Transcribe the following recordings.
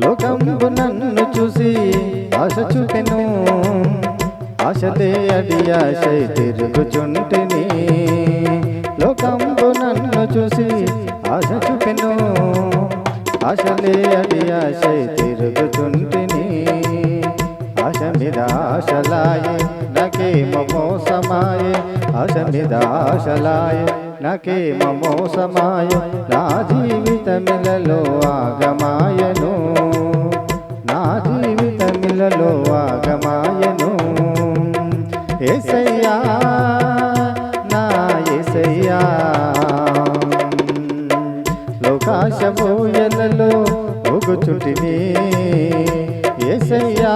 లోకంబు నన్ను చూసి ఆశ చూపెను. ఆశలే అడి ఆశై తిరుగుచుంటిని. లోకంబు నన్ను చూసి ఆశ చూపెను. ఆశలే అడి ఆశై తిరుగుచుంటిని. ఆశ మీద ఆశలాయే నాకేమో మోసమాయే. ఆశ మీద ఆశలాయే నాకేమో మోసమాయే. నా జీవితమిలలో ఆగమాయను. ఏసయ్యా నా ఏసయ్యా. లోకాశమూయలలో ఒగుచుటిని ఏసయ్యా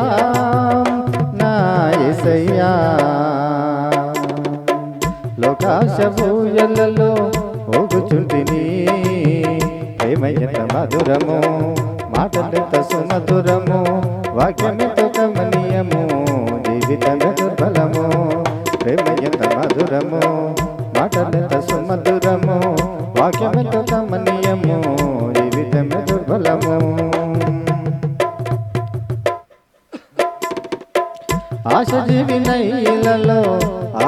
నా ఏసయ్యా. లోకాశమూయలలో ఒగుచుటిని ప్రేమయ్యంత మధురము మాటలెంత సుమధురము వాక్యమెంత కమనీయము జీవితమే మధురము మాటలెంత సుమధురము వాక్యమెంత కమనీయము జీవితమే దుర్బలము. ఆశ జీవినైలలో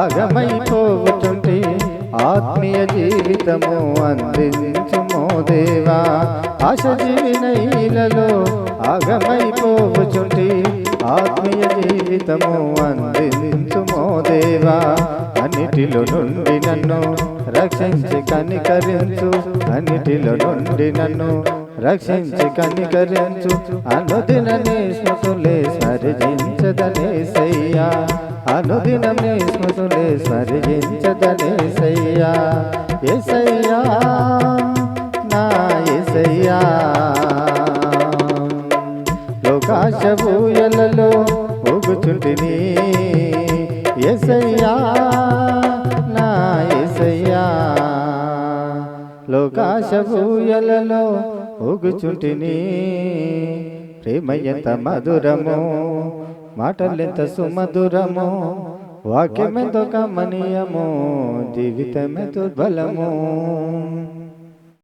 ఆగమైపోతుంటే ఆత్మీయ జీవితము అందించుమో దేవా. ఆశ జీవినైలలో ఆగమైపోతుంటే ఆత్మీయ జీవితము అందించుమో అన్నిటిలో నుండి నన్ను రక్షించి కనికరించు. అన్నిటిలో నుండి నన్ను రక్షించి కనికరించు. అనుదిననే స్మృతులే సరిజించదనే సయ్యా. అనుదినమే స్మృతులే సరిజించదనే సయ్యా. ఎసయ్యా నా ఎసయ్యా లోకాశభూయలలో ఊగుచుంటిని. ఎసయ్యా ఆకాశభూయలలో ఊగుచుంటిని. ప్రేమ ఎంత మధురము మాటలెంత సుమధురము వాక్యమెంతో కమనీయము జీవితమే దుర్బలము